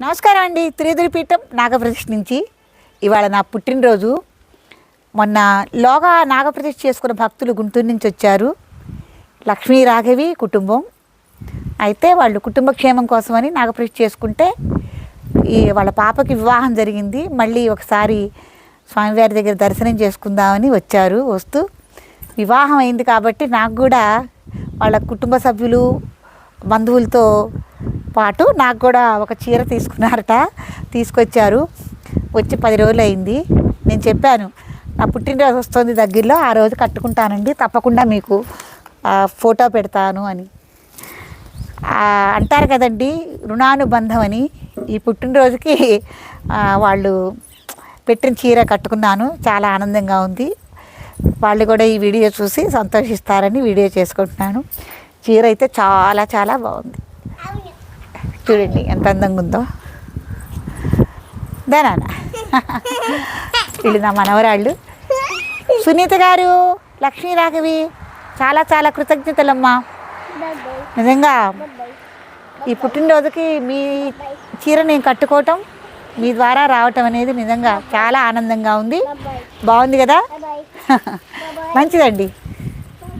నమస్కారం అండి. త్రిదురిపీఠం నాగప్రతిష్ఠ నుంచి. ఇవాళ నా పుట్టినరోజు. మొన్న లోగా నాగప్రతిష్ఠ చేసుకున్న భక్తులు గుంటూరు నుంచి వచ్చారు. లక్ష్మీ రాఘవి కుటుంబం. అయితే వాళ్ళు కుటుంబ క్షేమం కోసమని నాగప్రతిష్ఠ చేసుకుంటే ఈ వాళ్ళ పాపకి వివాహం జరిగింది. మళ్ళీ ఒకసారి స్వామివారి దగ్గర దర్శనం చేసుకుందామని వచ్చారు వస్తూ వివాహం అయింది కాబట్టి నాకు కూడా వాళ్ళ కుటుంబ సభ్యులు బంధువులతో పాటు నాకు కూడా ఒక చీర తీసుకున్నారట తీసుకొచ్చారు. వచ్చి పది రోజులు అయింది నేను చెప్పాను నా పుట్టినరోజు వస్తుంది దగ్గరలో ఆ రోజు కట్టుకుంటానండి తప్పకుండా మీకు ఫోటో పెడతాను అని. అంటారు కదండి రుణానుబంధం అని. ఈ పుట్టినరోజుకి వాళ్ళు పెట్టిన చీర కట్టుకున్నాను చాలా ఆనందంగా ఉంది. వాళ్ళు కూడా ఈ వీడియో చూసి సంతోషిస్తారని వీడియో చేసుకుంటున్నాను. చీర అయితే చాలా చాలా బాగుంది. చూడండి ఎంత అందంగా ఉందో. దానా వీళ్ళు నా మనవరాళ్ళు. సునీత గారు లక్ష్మీ రాఘవి చాలా చాలా కృతజ్ఞతలమ్మా. నిజంగా ఈ పుట్టినరోజుకి మీ చీర నేను కట్టుకోవటం మీ ద్వారా రావటం అనేది నిజంగా చాలా ఆనందంగా ఉంది. బాగుంది కదా? మంచిదండి.